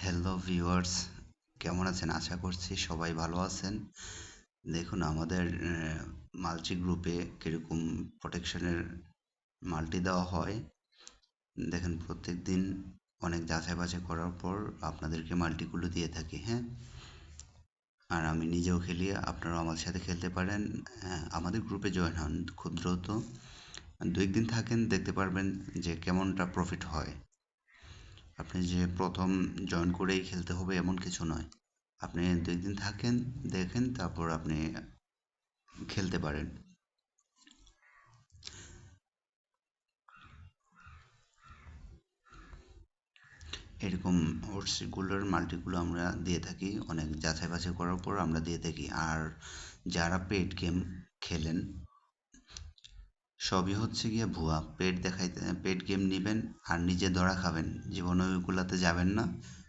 Hello viewers কেমন আছেন? আশা করছি সবাই ভালো আছেন। দেখুন, আমাদের মাল্টি গ্রুপে কীরকম প্রোটেকশনের মাল্টি দেওয়া হয়। দেখেন প্রত্যেক দিন অনেক যাচাই বাছাই করার পর আপনাদেরকে মাল্টিগুলো দিয়ে থাকি হ্যাঁ? আর আমি নিজেও খেলি, আপনারাও আমার সাথে খেলতে পারেন। আমাদের গ্রুপে জয়েন হন, খুব দ্রুত। দু একদিন থাকেন, দেখতে পারবেন যে কেমনটা প্রফিট হয়। আপনি যে প্রথম জয়েন করেই খেলতে হবে এমন কিছু নয়। আপনি দু একদিন থাকেন, দেখেন, তারপর আপনি খেলতে পারেন। এরকম ওটসগুলোর মাল্টিগুলো আমরা দিয়ে থাকি, অনেক যাচাই বাছাই করার পর আমরা দিয়ে থাকি। আর যারা পেড গেম খেলেন সবই হচ্ছে গিয়ে ভুয়া। পেট দেখাইতে, পেট গেম নেবেন আর নিজে ধরা খাবেন। জীবনে ওইগুলাতে যাবেন না।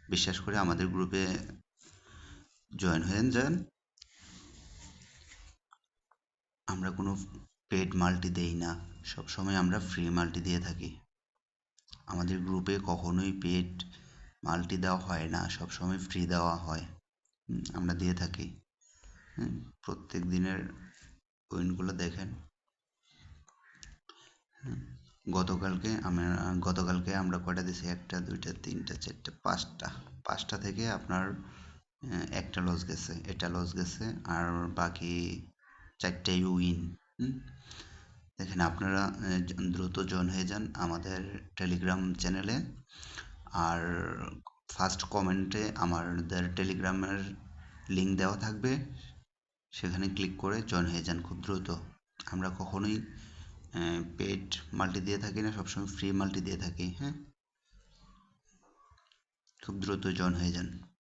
বিশ্বাস করে আমাদের গ্রুপে জয়েন হয়ে যান। আমরা কোনো পেড মাল্টি দেই না। সব সময় আমরা ফ্রি মাল্টি দিয়ে থাকি। আমাদের গ্রুপে কখনোই পেড মাল্টি দেওয়া হয় না। সব সময় ফ্রি দেওয়া হয়। আমরা দিয়ে থাকি। প্রত্যেক দিনের উইনগুলো দেখেন। গতকালকে আমরা গতকালকে আমরা কয়টা দিছি? একটা, দুইটা, তিনটা, চারটা, পাঁচটা। পাঁচটা থেকে আপনার একটা লস গেছে এটা লস গেছে, আর বাকি চারটাই উইন দেখেন আপনারা দ্রুত জয়েন হয়ে যান আমাদের টেলিগ্রাম চ্যানেলে আর ফার্স্ট কমেন্টে আমাদের টেলিগ্রামের লিঙ্ক দেওয়া থাকবে। সেখানে ক্লিক করে জয়েন হয়ে যান খুব দ্রুত। আমরা কখনোই পেড মাল্টি দিয়ে থাকি না, সবসময় ফ্রি মাল্টি দিয়ে থাকি হ্যাঁ? খুব দ্রুত জয়েন হয়ে যান।